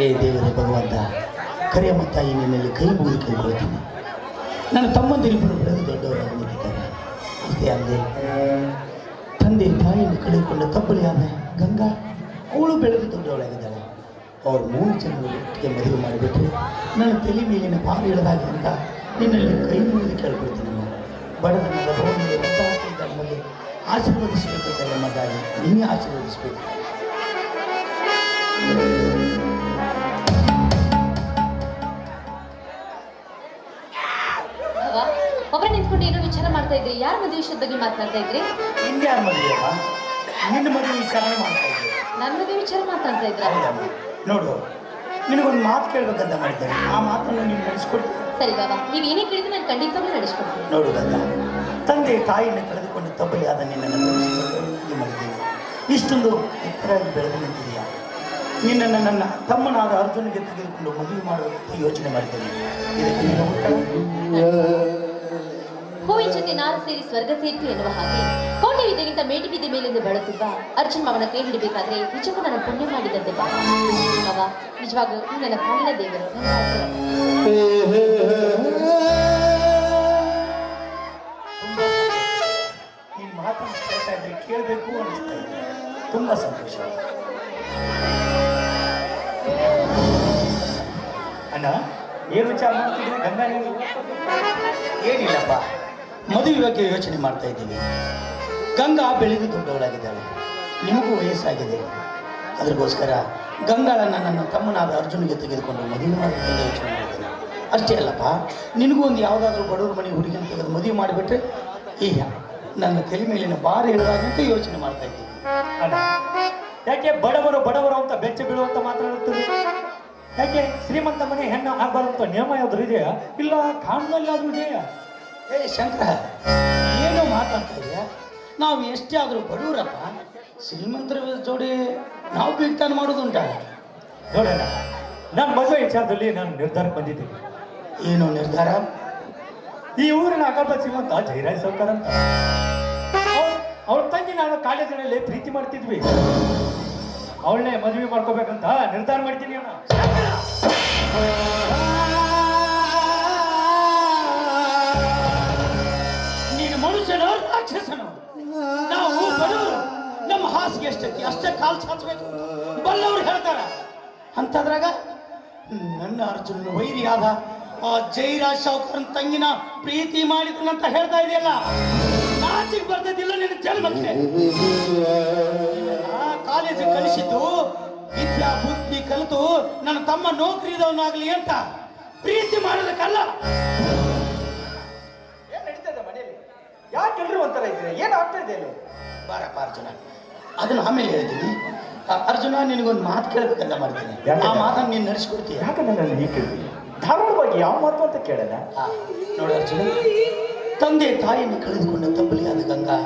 ಹೇ ದೇವರೇ ಭಗವಂತ ಕರೆಯ ತಾಯಿ ನಿನ್ನಲ್ಲಿ ಕೈ ಮುಗಿದು ಕೇಳ್ಕೊಳ್ತೀನಿ ನನ್ನ ತಮ್ಮಂದಿರಿಬ್ಬರು ಬೆಳೆದು ದೊಡ್ಡವರಾಗಿ ನಿಂತಿದ್ದಾರೆ. ಅಷ್ಟೇ ಅಲ್ಲದೆ, ತಂದೆ ತಾಯಿಯನ್ನು ಕಳೆದುಕೊಂಡ ಆದ ಗಂಗಾ, ಅವಳು ಬೆಳೆದು ದೊಡ್ಡವಳಾಗಿದ್ದಾಳೆ. ಅವ್ರು ಮೂರು ಒಟ್ಟಿಗೆ ಮದುವೆ ಮಾಡಿಬಿಟ್ರೆ. ನನ್ನ ತಲೆ ಮೇಲಿನ ಭಾರ ಇಳಿದಾಗ ಅಂತ ನಿನ್ನಲ್ಲಿ ಕೈ ಮುಗಿದು ಕೇಳ್ಕೊಳ್ತೀನಿ ಬಡತನದ ಭವನಿಗೆ ಒತ್ತಾಯಿಸಿದ ಆಶೀರ್ವದಿಸಬೇಕು ತಾಯಿ ನೀನೇ ಆಶೀರ್ವದಿಸಬೇಕು. ಯಾರ ಮದುವೆ ವಿಷಯದ ಬಗ್ಗೆ ಮಾತಾಡ್ತಾ ಇದ್ರಿ? ನಿನ್ನ ಮದುವೆ ಮಾಡ್ತಾ ಇದ್ದೆ. ನನ್ನ ಮದುವೆ ವಿಚಾರ ಮಾತಾಡ್ತಾ ಇದ್ರ? ನೋಡು ನಿನಗೊಂದು ಮಾತು ಕೇಳ್ಬೇಕಂತ ಮಾಡಿದ್ದೇನೆ. ಆ ಮಾತನ್ನು ನೀನು ನಡೆಸ್ಕೊಡ್ತೀನಿ ಸರಿ ಬಾಬಾ ನೀವು ಏನೇ ಕೇಳಿದ್ರೆ ನಾನು ಖಂಡಿತವಾಗ್ಲೂ ನಡೆಸ್ಕೊಡ್ತೀನಿ. ನೋಡು ಗಂಗ ತಂದೆ ತಾಯಿಯನ್ನು ಕಳೆದುಕೊಂಡು ತಬ್ಬಲಿಯಾದ ನಿನ್ನನ್ನು ನಡೆಸಿಕೊಂಡು ಇಷ್ಟೊಂದು ಎತ್ತರಾಗಿ ಬೆಳೆದು ನಿಂತಿದೆಯಾ? ನಿನ್ನನ್ನು ನನ್ನ ತಮ್ಮನಾದ ಅರ್ಜುನಿಗೆ ತೆಗೆದುಕೊಂಡು ಮದುವೆ ಮಾಡುವ ಯೋಚನೆ ಮಾಡಿದ್ದೇನೆ. ಇದಕ್ಕೆ ನೀನು ಉತ್ತರ? ಹೂವಿನ ಜೊತೆ ನಾರು ಸೇರಿ ಸ್ವರ್ಗ ಸೇರಿತು ಎನ್ನುವ ಹಾಗೆ. ಕೋಟೆ ವಿದ್ಯೆಗಿಂತ ಮೇಟಿ ವಿದ್ಯೆ ಮೇಲೆಂದು ಬೆಳೆದಿದ್ದ ಅರ್ಜುನ್ ಮಾವನ ಕೈ ಹಿಡಿಬೇಕಾದ್ರೆ ನಿಜಕ್ಕೂ ನನ್ನ ಪುಣ್ಯ ಮಾಡಿದಂತೆ ಬಾ. ಮಾವ ನಿಜವಾಗ್ಲೂ ನೀನು ನನ್ನ ಕಾಲಿನ ದೇವರು. ನೀನು ಕೇಳಬೇಕು ಅನ್ನಿಸ್ತಾ ಇದೆ. ತುಂಬ ಸಂತೋಷ. ಅಣ್ಣ, ಏನು ವಿಚಾರ ಮಾಡ್ತಿದ್ರೆ? ಗಂಗಾ ಏನಿಲ್ಲಪ್ಪ. ಮದುವೆ ಬಗ್ಗೆ ಯೋಚನೆ ಮಾಡ್ತಾ ಇದ್ದೀನಿ ಗಂಗಾ ಬೆಳೆದು ದೊಡ್ಡವಳಾಗಿದ್ದಾಳೆ. ನಿಮಗೂ ವಯಸ್ಸಾಗಿದೆ. ಅದಕ್ಕೋಸ್ಕರ ಗಂಗಾಳನ್ನು ನನ್ನ ತಮ್ಮನಾದ ಅರ್ಜುನಿಗೆ ತೆಗೆದುಕೊಂಡು ಮದುವೆ ಮಾಡಬೇಕಂತ ಯೋಚನೆ ಮಾಡಿದ್ದೇನೆ. ಅಷ್ಟೇ ಅಲ್ಲಪ್ಪ, ನಿನಗೂ ಒಂದು ಯಾವುದಾದ್ರೂ ಬಡವ್ರ ಮನೆ ಹುಡುಗಿನ ತೆಗೆದು ಮದುವೆ ಮಾಡಿಬಿಟ್ರೆ ಈಗ ನನ್ನ ತಲೆ ಮೇಲಿನ ಭಾರ ಇಳಿದಾಗಂತ ಯೋಚನೆ ಮಾಡ್ತಾ ಇದ್ದೀನಿ. ಯಾಕೆ ಬಡವರು ಬಡವರು ಅಂತ ಬೆಚ್ಚ ಬೀಳುವಂತ ಮಾತನಾಡುತ್ತದೆ ಯಾಕೆ ಶ್ರೀಮಂತ ಮನೆ ಹೆಣ್ಣು ಆಗಬಾರಂತ ನಿಯಮ ಯಾವ್ದು ಇದೆಯಾ? ಇಲ್ಲ ಕಾಣದಲ್ಲಿ ಆದ್ರೂ ಇದೆಯಾ? ಏ ಶಂಕರ ಏನೋ ಮಾತಾಡ್ತಾ ಇದೆಯಾ ನಾವು ಎಷ್ಟೇ ಆದರೂ ಬಡವರಪ್ಪ ಶ್ರೀಮಂತರ ಜೋಡಿ ನಾವು ಬೀಗ್ತಾನ ಮಾಡೋದುಂಟ. ನೋಡೋಣ ನನ್ನ ಮದುವೆ ವಿಚಾರದಲ್ಲಿ ನಾನು ನಿರ್ಧಾರಕ್ಕೆ ಬಂದಿದ್ದೀನಿ. ಏನು ನಿರ್ಧಾರ? ಈ ಊರಿನ ಅಗರ್ಭ ಶ್ರೀಮಂತ ಜೈರಾಜ್ ಸರ್ಕಾರ ಅಂತ. ಅವಳ ತಂಗಿ ನಾನು ಕಾಲೇಜಿನಲ್ಲಿ ಪ್ರೀತಿ ಮಾಡ್ತಿದ್ವಿ. ಅವಳನ್ನೇ ಮದುವೆ ಮಾಡ್ಕೋಬೇಕಂತ ನಿರ್ಧಾರ ಮಾಡ್ತೀನಿ ಅಣ್ಣ. ಹಾಸಿಗೆ ಎಷ್ಟಕ್ಕೆ ಅಷ್ಟೇ ಕಾಲು ಚಾಚಬೇಕು. ಬಲ್ಲವ್ರು ಹೇಳ್ತಾರ. ಅಂತದ್ರಾಗ ನನ್ನ ಅರ್ಜುನ ವೈರಿ ಆದ ಆ ಜೈರಾಜ್ ಶಾವ್ಕರನ್ ತಂಗಿನ ಪ್ರೀತಿ ಮಾಡಿದನಂತ ಹೇಳ್ತಾ ಇದೆಯಲ್ಲ? ನಾಚಿಗೆ ಬರ್ತಿದ್ದಿಲ್ಲ ನಿನ್ನ ಜನ್ಮಕ್ಕೆ. ಕಾಲೇಜಿಗೆ ಕಲಿಸಿದ್ದು ವಿದ್ಯಾ ಬುದ್ಧಿ ಕಲಿತು ನನ್ನ ತಮ್ಮ ನೌಕರಿದವನಾಗ್ಲಿ ಅಂತ ಪ್ರೀತಿ ಮಾಡೋದಕ್ಕಲ್ಲ. ಏನ್ ನಡೀತಾ ಇದೆ ಮನೆಯಲ್ಲಿ? ಯಾಕೆ ಎಲ್ರು ಒಂಥರ ಇದ್ದೀರಾ? ಏನ್ ಆಗ್ತಾ ಇದೆ ಬಾರಪ್ಪ ಅರ್ಜುನ ಅದನ್ನ ಆಮೇಲೆ ಹೇಳ್ತೀನಿ. ಅರ್ಜುನ ನಿನಗೊಂದು ಮಾತು ಕೇಳಬೇಕಂತ ಮಾಡ್ತೀನಿ. ಆ ಮಾತನ್ನು ನೀನು ನಡೆಸ್ಕೊಡ್ತೀನಿ ಯಾಕಂದ್ರೆ ನಾನು ಹೀಗೆ ಕೇಳಿದ್ರಿ ಧಾರಾಳವಾಗಿ ಯಾವ ಮಾತು ಅಂತ ಕೇಳಲ್ಲ? ನೋಡಿ ಅರ್ಜುನ ತಂದೆ ತಾಯಿಯನ್ನು ಕಳೆದುಕೊಂಡ ತಬ್ಬಲಿಯಾದ ಗಂಗಾ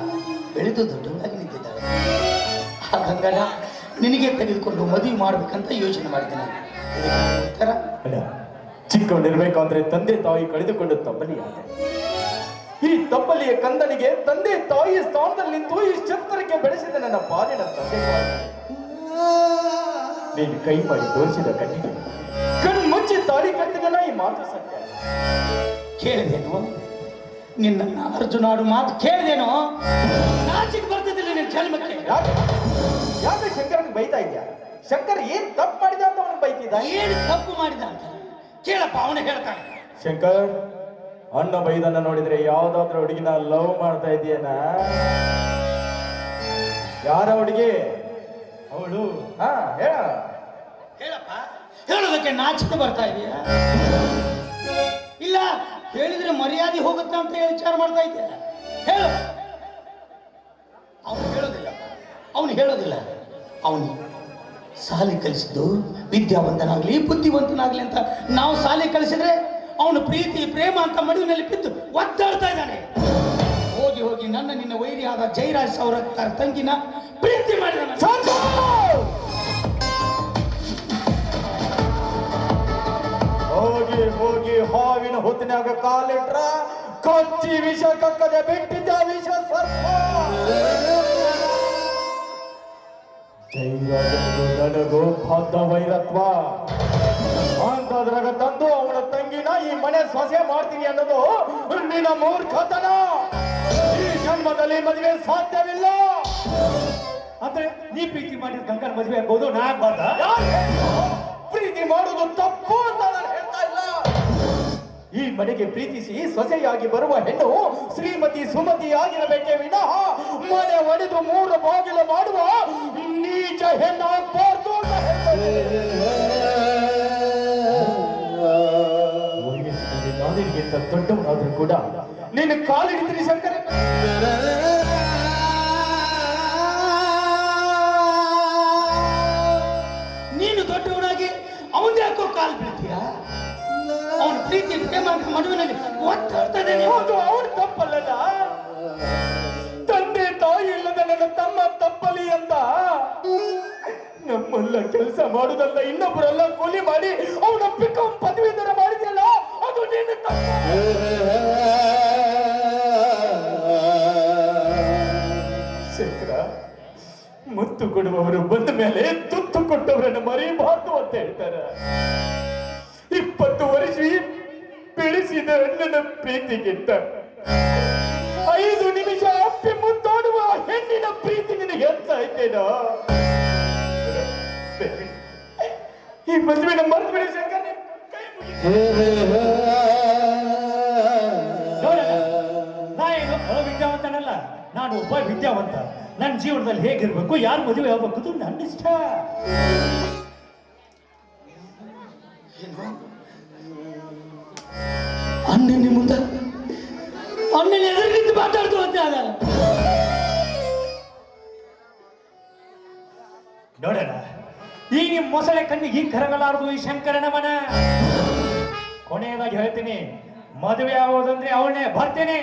ಬೆಳೆದು ದೊಡ್ಡವನಾಗಿ ನಿಂತಿದ್ದಾಳೆ. ಆ ಗಂಗಾನ ನಿನಗೆ ತೆಗೆದುಕೊಂಡು ಮದುವೆ ಮಾಡ್ಬೇಕಂತ ಯೋಚನೆ ಮಾಡ್ತೀನಿ. ಚಿಕ್ಕವನಿರ್ಬೇಕು ಅಂದ್ರೆ ತಂದೆ ತಾಯಿ ಕಳೆದುಕೊಂಡು ತಬ್ಬಲಿಯಾದೆ. ಈ ತಬ್ಬಲಿಯ ಕಂದನಿಗೆ ತಂದೆ ತಾಯಿಯ ಸ್ಥಾನದಲ್ಲಿ ನಿಂತು ಈ ಛತ್ತರಕ್ಕೆ ಬೆಳೆಸಿದ ನನ್ನ ಬಾಲಿನ ತಂದೆ ನೀನು ಕೈ ಮಾಡಿ ತೋರಿಸಿದ ಕಣ್ಣಿಗೆ. ಕಣ್ಣು ಮುಚ್ಚಿ ತಾಳಿ ಕಟ್ಟಿದನ ಈ ಮಾತು ಸತ್ಯ. ಕೇಳಿದೇನು? ನಿನ್ನ ಅರ್ಜುನ ಆಡು ಮಾತು ಕೇಳಿದೇನು? ನಾಚಿಕ್ ಬರ್ತಿದ್ದಿಲ್ಲ ನಿನ್ನ ಜನ್ಮಕ್ಕೆ. ಯಾಕೆ? ಯಾಕೆ ಶಂಕರನ್ ಬೈತಾ ಇದ್ಯಾ? ಶಂಕರ್ ಏನ್ ತಪ್ಪು ಮಾಡಿದ ಅಂತ ಅವನು ಬೈತಿದ್ದ ಏನು ತಪ್ಪು ಮಾಡಿದ ಅಂತ? ಕೇಳಪ್ಪ ಅವನು ಹೇಳ್ತಾನೆ. ಶಂಕರ್ ಅಣ್ಣ ಬೈದನ್ನ ನೋಡಿದ್ರೆ ಯಾವ್ದಾದ್ರು ಹುಡುಗಿನ ಲವ್ ಮಾಡ್ತಾ ಇದೆಯೇನ ಯಾರ ಹುಡುಗಿ? ಅವಳು. ಹಾ ಹೇಳ. ಹೇಳಪ್ಪ ಹೇಳೋದಕ್ಕೆ ನಾಚಿಕೆ ಬರ್ತಾ ಇದೆಯಾ? ಇಲ್ಲ ಹೇಳಿದ್ರೆ ಮರ್ಯಾದೆ ಹೋಗುತ್ತೆ ಅಂತ ಹೇಳಿ ವಿಚಾರ ಮಾಡ್ತಾ ಇದ್ದೆ ಹೇಳು. ಅವನು ಹೇಳೋದಿಲ್ಲ. ಅವನು ಹೇಳೋದಿಲ್ಲ. ಅವನು ಸಾಲಿ ಕಲಿಸಿದ್ದು ವಿದ್ಯಾವಂತನಾಗ್ಲಿ ಬುದ್ಧಿವಂತನಾಗ್ಲಿ ಅಂತ ನಾವು ಸಾಲಿ ಕಲಿಸಿದ್ರೆ ಅವನು ಪ್ರೀತಿ, ಪ್ರೇಮ ಅಂತ ಮಡುವಿನಲ್ಲಿ ಬಿದ್ದು ಒದ್ದಾಡ್ತಾ ಇದ್ದಾನೆ. ಹೋಗಿ ಹೋಗಿ ನನ್ನ ನಿನ್ನ ವೈರಿಯಾದ ಜೈರಾಜ್ ಅವರ ತಂಗಿನ ಪ್ರೀತಿ ಮಾಡಿದ ಹೋಗಿ ಹೋಗಿ ಹಾವಿನ ಹೊತ್ತಿನಾಗ ಕಾಲಿಟ್ರ ಕಚ್ಚಿ ವಿಷ ಕಕ್ಕದೆ ಬಿಟ್ಟಿದ್ದ ವಿಷ ಸರ್ಪ. ನನಗೂ ಬದ್ಧ ವೈರತ್ವ. ಮನೆ ಸೊಸೆ ಮಾಡ್ತೀನಿ ಅನ್ನೋದು ನಿನ್ನ ಮೂರ್ಖತನ. ಈ ಜನ್ಮದಲ್ಲಿ ಮದುವೆ ಸಾಧ್ಯವಿಲ್ಲ. ಅಂದ್ರೆ ನೀ ಪ್ರೀತಿ ಮಾಡಿದ ಗಂಗನ ಮದುವೆ ಆಗ್ಬೋದು ನಾ ಆಗ್ಬಾರ್ದ? ಪ್ರೀತಿ ಮಾಡುವುದು ತಪ್ಪು ಅಂತ ನಾನು ಹೇಳ್ತಾ ಇಲ್ಲ. ಈ ಮನೆಗೆ ಪ್ರೀತಿಸಿ ಸೊಸೆಯಾಗಿ ಬರುವ ಹೆಣ್ಣು ಶ್ರೀಮತಿ ಸುಮತಿ ಆಗಿರಬೇಕೇ ವಿನಃ ಮನೆ ಒಡೆದು ಮೂರು ಬಾಗಿಲು ಮಾಡುವ ನೀಚ ಹೆಣ್ಣಾಗಬಾರ್ದು ಅಂತ ಹೇಳ್ತಾ ನಾನಿಗಿಂತ ದೊಡ್ಡವನಾದ್ರೂ ಕೂಡ ನೀನು ಕಾಲಿಡ್ತೀನಿ ಶಂಕರ. ನೀನು ದೊಡ್ಡವನಾಗಿ ಅವನ್ ಯಾಕೋ ಕಾಲ್ ಬೀಳ್ತೀಯ? ಅವನ ಪ್ರೀತಿ ಪ್ರೇಮ ಅಂತ ಮದುವೆನಲ್ಲಿ ಒತ್ತಾಡ್ತಾನೆ ಹೌದು ಅವನು ತಪ್ಪಲ್ಲದ ತಂದೆ ತಾಯಿ ಇಲ್ಲದ ನನ್ನ ತಮ್ಮ ತಪ್ಪಲಿ ಅಂತ ನಮ್ಮಲ್ಲ ಕೆಲಸ ಮಾಡುದಲ್ಲ ಇನ್ನೊಬ್ಬರೆಲ್ಲ ಕೂಲಿ ಮಾಡಿ ಶಂಕರ ಮುತ್ತು ಕೊಡುವವರು ಬಂದ ಮೇಲೆ ತುತ್ತು ಕೊಟ್ಟವರನ್ನು ಮರೆಯಬಾರ್ದು ಅಂತ ಹೇಳ್ತಾರೆ. ಇಪ್ಪತ್ತು ವರ್ಷ ಬೆಳೆಸಿದ ನನ್ನ ಪ್ರೀತಿಗಿಂತ ಐದು ನಿಮಿಷ ಅಪ್ಪಿ ಮುತ್ತಾಡುವ ಹೆಣ್ಣಿನ ಪ್ರೀತಿ ನಿನಗೆ ಹೆಚ್ಚಾಯ್ತೇನೋ ಈ ಮದುವೆನ ಮರ್ತು ಬಿಡಿ ಶಂಕರ್ ಕೈ ಮುಗಿತೀನಿ. ನಾನು ಒಬ್ಬ ವಿದ್ಯಾವಂತ. ನನ್ನ ಜೀವನದಲ್ಲಿ ಹೇಗಿರ್ಬೇಕು, ಯಾರು ಮದುವೆ ಆಗ್ಬೇಕು ನನ್ನ ಇಷ್ಟ ಅಣ್ಣನ ಮುಂದೆ. ಅಣ್ಣನ ಎದುರು ಮಾತಾಡ್ತು ಅಂತ ನೋಡೋಣ, ಈ ನಿಮ್ಮ ಮೊಸಳೆ ಕಣ್ಣಿಗೆ ಹಿಂಗೆ ಕರಗಲಾರದು ಈ ಶಂಕರನ ಮನ. ಕೊನೆಯದಾಗಿ ಹೇಳ್ತೀನಿ, ಮದುವೆ ಆಗೋದಂದ್ರೆ ಅವಳನ್ನೇ ಬರ್ತೇನೆ.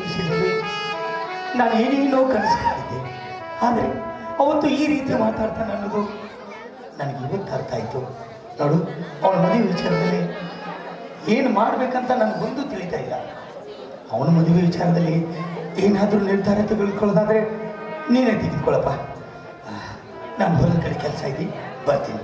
ವಿಷಯದಲ್ಲಿ ನಾನು ಏನೇನೋ ಕನಸು ಆದರೆ ಅವತ್ತು ಈ ರೀತಿ ಮಾತಾಡ್ತಾನೆ ಅನ್ನೋದು ನನಗೆ ಇವತ್ತು ಅರ್ಥ ಆಯಿತು. ನೋಡು, ಅವನ ಮದುವೆ ವಿಚಾರದಲ್ಲಿ ಏನು ಮಾಡಬೇಕಂತ ನನಗೆ ಒಂದು ತಿಳಿತಾ ಇಲ್ಲ. ಅವನ ಮದುವೆ ವಿಚಾರದಲ್ಲಿ ಏನಾದರೂ ನಿರ್ಧಾರ ತೆಗೆದುಕೊಳ್ಳೋದಾದರೆ ನೀನೇ ತೆಗೆದುಕೊಳ್ಳಪ್ಪ. ನಾನು ಹೊರ ಕಡೆ ಕೆಲಸ ಇದ್ದೀನಿ ಬರ್ತೀನಿ.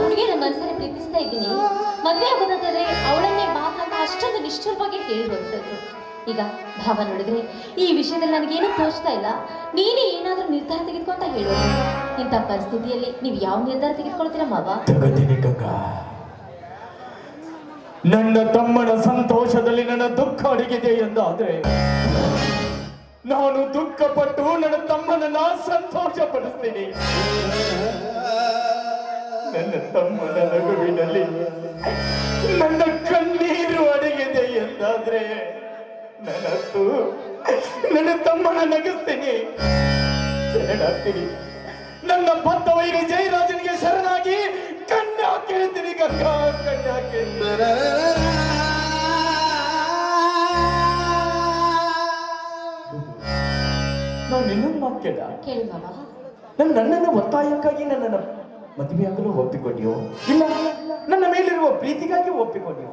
ಹುಡುಗಿನ ಮನಸ್ಸಲ್ಲಿ ಪ್ರೀತಿಸ್ತಾ ಇದ್ದೀನಿ. ಮದುವೆ ಆಗೋದಾದ್ರೆ ಅವಳನ್ನೇ ಮಾತಾಡ ಅಷ್ಟೊಂದು ನಿಷ್ಠುರವಾಗಿ ಕೇಳುವಂಥದ್ದು ಈಗ ಭಾವ ನೋಡಿದ್ರೆ ಈ ವಿಷಯದಲ್ಲಿ ನನಗೇನು ತೋಚ್ತಾ ಇಲ್ಲ. ನೀನೇ ಏನಾದರೂ ನಿರ್ಧಾರ ತೆಗೆದುಕೊಂತ ಹೇಳೋದು. ಇಂಥ ಪರಿಸ್ಥಿತಿಯಲ್ಲಿ ನೀವು ಯಾವ ನಿರ್ಧಾರ ತೆಗೆದುಕೊಳ್ತೀರಾ ಮಾವ? ನನ್ನ ತಮ್ಮನ ಸಂತೋಷದಲ್ಲಿ ನನ್ನ ದುಃಖ ಅಡಗಿದೆ ಎಂದಾದ್ರೆ, ನಾನು ದುಃಖಪಟ್ಟು ನನ್ನ ತಮ್ಮನನ್ನ ಸಂತೋಷ ಪಡಿಸ್ತೀನಿ ತಮ್ಮನ ನಗುವಿನಲ್ಲಿ ನನ್ನ ಕಣ್ಣೀರು ಅಡಗಿದೆ ಎಂದಾದ್ರೆ ನನತ್ತು ನನ್ನ ತಮ್ಮನ ನಗಿಸ್ತೀನಿ. ಶರಣಾಗ್ತೀನಿ. ನನ್ನ ಭತ್ತ ವೈರಿ ಜಯರಾಜನಿಗೆ ಶರಣಾಗಿ ಕಣ್ಣ ಕೇಳ್ತೀನಿ ಗಂಗಾ ಕಣ್ಣ ಕೇಳ್ತಾರ ನಾನು ಇನ್ನೊಂದು ಮಾತು ಕೇಳ. ನನ್ನ ನನ್ನನ್ನು ಒತ್ತಾಯಕ್ಕಾಗಿ ನನ್ನನ್ನು ಮದುವೆಯಾಗಲು ಒಪ್ಪಿಕೊಂಡಿಯೋ? ಇಲ್ಲ ನನ್ನ ಮೇಲಿರುವ ಪ್ರೀತಿಗಾಗಿ ಒಪ್ಪಿಕೊಂಡಿಯೋ?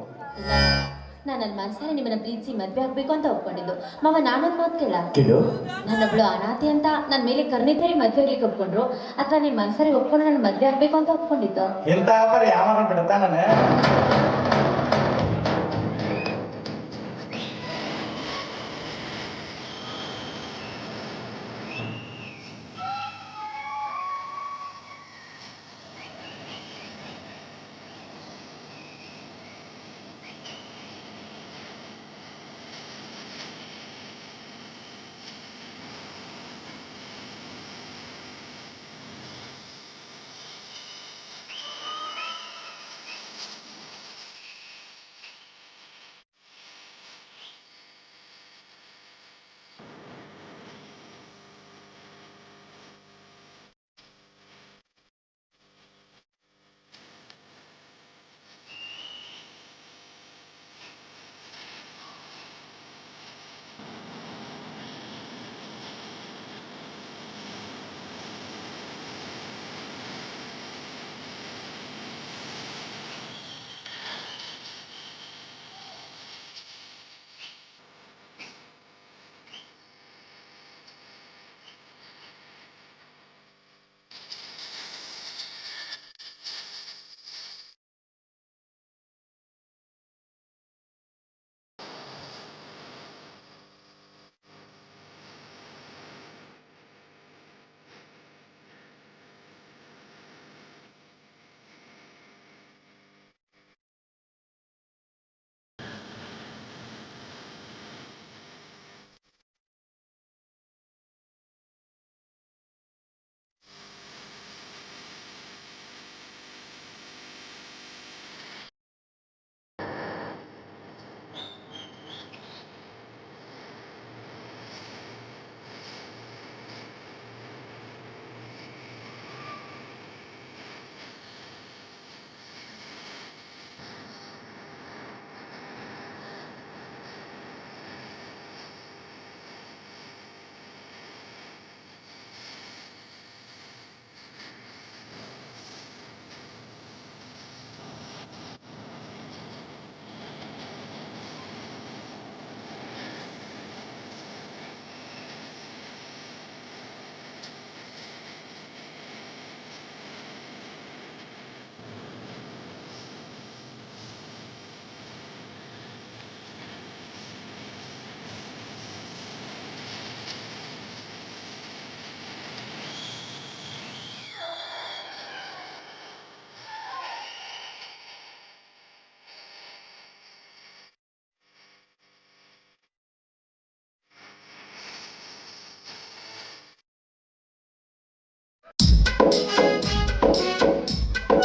ನಾನು ನನ್ನ ಮನಸ್ಸಲ್ಲಿ ನಿಮ್ಮನ್ನ ಪ್ರೀತಿಸಿ ಮದುವೆ ಆಗ್ಬೇಕು ಅಂತ ಒಪ್ಕೊಂಡಿದ್ದು. ಮಾವ ನಾನೊಂದು ಮಾತು ಕೇಳ. ಕೇಳು. ನನ್ನೊಬ್ಳು ಅನಾಥೆ ಅಂತ ನನ್ನ ಮೇಲೆ ಕರ್ಣಿತರಿ ಮದುವೆ ಆಗ್ಲಿಕ್ಕೆ ಒಪ್ಕೊಂಡ್ರು. ಅಥವಾ ನಿಮ್ಮ ಮನಸ್ಸಲ್ಲಿ ಒಪ್ಕೊಂಡು ನನ್ನ ಮದುವೆ ಆಗ್ಬೇಕು ಅಂತ ಒಪ್ಕೊಂಡಿದ್ದು. ಎಂತ ಯಾವಾಗ ಬಿಡುತ್ತಾ ನಾನು